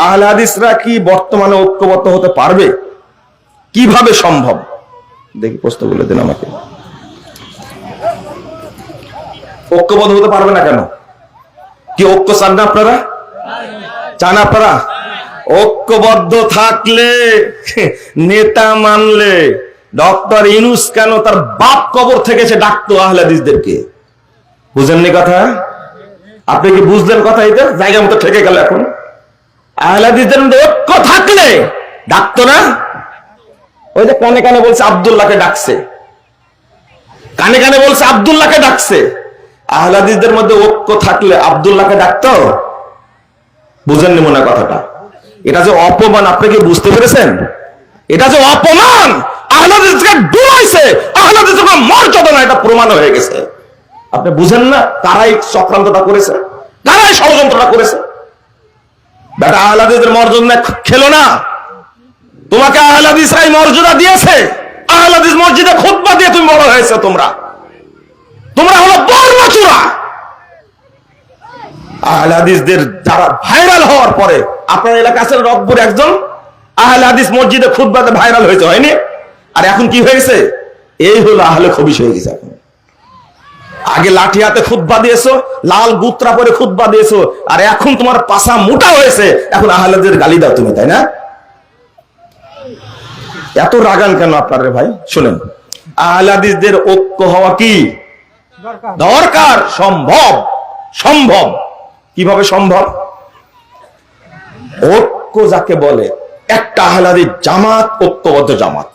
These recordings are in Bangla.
আহলে হাদিসরা কি বর্তমানে ঐক্যবদ্ধ হতে পারবে? কীভাবে সম্ভব? দেখি প্রশ্ন বলে দিন আমাকে। ঐক্যবদ্ধ হতে পারবে না কেন? কি ঐক্য চান না আপনারা? চান আপনারা? ঐক্যবদ্ধ থাকলে নেতা মানলে ডক্টর ইনুস কেন তার বাপ কবর থেকে সে ডাকতো আহলাদিসদেরকে বুঝেননি কথা? আপনি কি বুঝলেন কথা এটা? জায়গা মতো ঠেকে গেল এখন। ঐক্য থাকলে ডাকতো না? ওই যে কানে কানে বলছে আবদুল্লাহকে ডাকছে। কানে কানে বলছে আবদুল্লাহকে ডাকছে। আহলাদিসদের মধ্যে ঐক্য থাকলে আবদুল্লাহকে বুঝেননি মনে কথাটা? এটা যে অপমান, আপনি কি বুঝতে পেরেছেন? এটা যে অপমান! এটা প্রমাণ হয়ে গেছে। আপনি বুঝেন না তারাই চক্রান্তটা করেছে? তারাই ষড়যন্ত্রটা করেছে? আহলাদিসের মর্যাদা খেলো না। তোমাকে মর্যাদা দিয়েছে। আহলাদিস মসজিদে দিয়ে তুমি বড় হয়েছে তোমরা। তোমরা হলো বর্ণচূড়া আহলে হাদিসদের যারা ভাইরাল হওয়ার পরে, আপনার এলাকা আছে রকপুর একজন আহলে হাদিস মসজিদে খুতবাতে ভাইরাল হয়েছে, হয়নি? আর এখন কি হয়েছে? এই হলো আহলে খবিস হয়ে গেছে এখন। আগে লাঠি হাতে খুতবা দিয়েছ লাল গুত্রা পরে খুতবা দিয়েছ আর এখন তোমার পাশা মোটা হয়েছে এখন আহলেদের গালি দাও তুমি তাই না? এত রাগান কেন আপনার ভাই? শুনেন আহলাদিসদের ঐক্য হওয়া কি? দরকার সম্ভব সম্ভব। কীভাবে সম্ভব? ঐক্য যাকে বলে একটা আহলাদি জামাত ঐক্যবদ্ধ জামাত।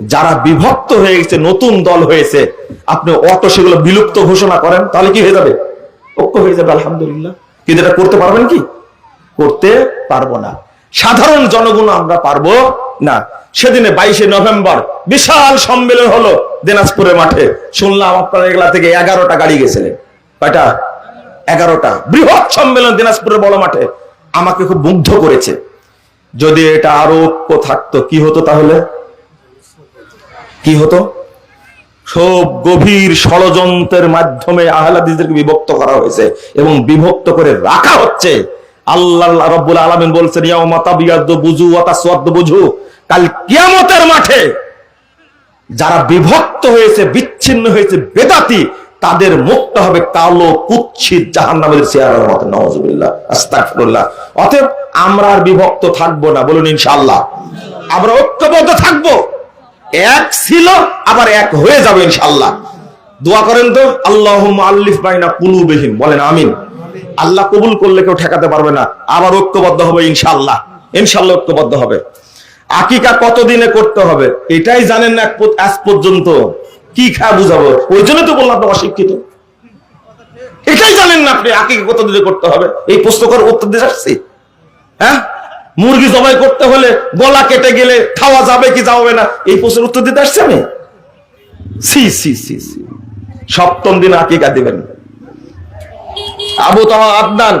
যারা বিভক্ত হয়ে গেছে, নতুন দল হয়েছে, আপনি অত সেগুলো বিলুপ্ত ঘোষণা করেন, তাহলে কি হয়ে যাবে? ঐক্য হয়ে যাবে, আলহামদুলিল্লাহ। কিন্তু এটা করতে পারবেন কি? করতে পারব না। সাধারণ জনগণ আমরা পারব না। সেদিনে বাইশে নভেম্বর বিশাল সম্মেলন হলো দিনাজপুরের মাঠে। শুনলাম আপনার এগুলা থেকে এগারোটা গাড়ি গেছিলেন। কয়টা? এগারোটা। বৃহৎ সম্মেলন দিনাজপুরের বড় মাঠে। আমাকে খুব মুগ্ধ করেছে। যদি এটা আরও থাকতো, কি হতো তাহলে? কি হতো? সব গভীর ষড়যন্ত্রের মাধ্যমে আহলাদিসদেরকে বিভক্ত করা হয়েছে এবং বিভক্ত করে রাখা হচ্ছে। আল্লাহ রব্বুল আলমিন বলছেন বুজু ওয়া কাল কিয়ামতের মাঠে যারা বিভক্ত হয়েছে, বিচ্ছিন্ন হয়েছে, বেদাতি, তাদের মুক্ত হবে কালো কুচ্ছিত জাহান নামের চেয়ারের মতো অতএব আমরা আর বিভক্ত থাকব না। বলুন ইনশাল্লাহ আমরা ঐক্যবদ্ধ থাকব। এক ছিল, আবার এক হয়ে যাবে ইনশাআল্লাহ। দোয়া করেন তো আল্লাহ আল্লিফ বাইনা কুলুবিহিম, বলেন আমিন। আল্লাহ কবুল করলে কেউ ঠেকাতে পারবে না, আবার ঐক্যবদ্ধ হবে ইনশাআল্লাহ। ইনশাআল্লাহ ঐক্যবদ্ধ হবে। আকিকা কতদিনে করতে হবে, এটাই জানেন না আজ পর্যন্ত। কি খা বুঝাবো? ওই জন্য তো বললাম আপনি অশিক্ষিত। এটাই জানেন না আপনি আকিকা কতদিনে করতে হবে? এই প্রশ্ন করার উত্তর দিয়ে আসছি হ্যাঁ? মুরগি জবাই করতে হলে গলা কেটে গেলে খাওয়া যাবে কি যাবে না? এই প্রশ্নের উত্তর দিতে আসছি আমি? সি সি সি সি। সপ্তম দিন আকিকা দিবেন। আবু তাহা আদনান।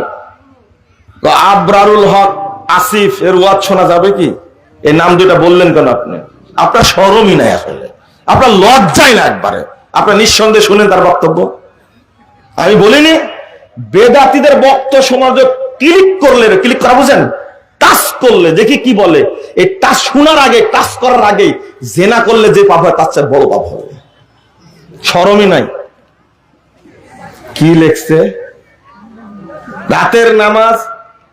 আবরারুল হক আসিফ, এর ওয়াজ শোনা যাবে কি? এই নাম দুটা বললেন কেন আপনি? আপনার সরমই নাই আসলে। আপনার লজ্জাই না একবারে। আপনার নিঃসন্দেহে শুনেন তার বক্তব্য। আমি বলিনি, বেদাতিদের বক্তব্য সমাজ ক্লিক করলে ক্লিক করা বুঝেন? টাচ করলে দেখি কি বলে? এই টাচ শোনার আগে টাচ করার আগে জেনা করলে যে পাপ হয় তার চেয়ে বড় পাপ হবে। সরমই নাই। কি লেখছে? রাতের নামাজ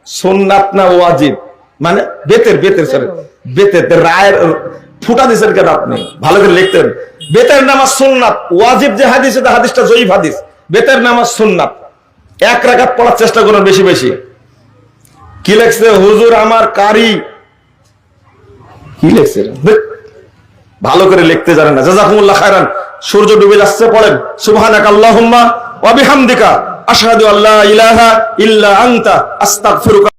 সোননাথ না ওয়াজিব? মানে বেতের বেতের সরে বেতের রায়ের ফুটা দিছেন কেন আপনি? ভালো করে লিখতেন। বেতের নামাজ সোননাথ ওয়াজিব যে হাদিস হাদিসটা জয়ীফ হাদিস। বেতের নামাজ সোননাথ। এক রাখাত পড়ার চেষ্টা করুন বেশি বেশি। কি লেখছে? হুজুর আমার কারি। কি লেখছে ভালো করে লিখতে জানেন না। জাজাকুমুল্লাহ খায়রান। সূর্য ডুবে যাচ্ছে পড়েন। সুবহানাক আল্লাহুম্মা ওয়া বিহামদিকা। আশহাদু আল্লা ইলাহা ইল্লা আনতা। আস্তাগফিরুকা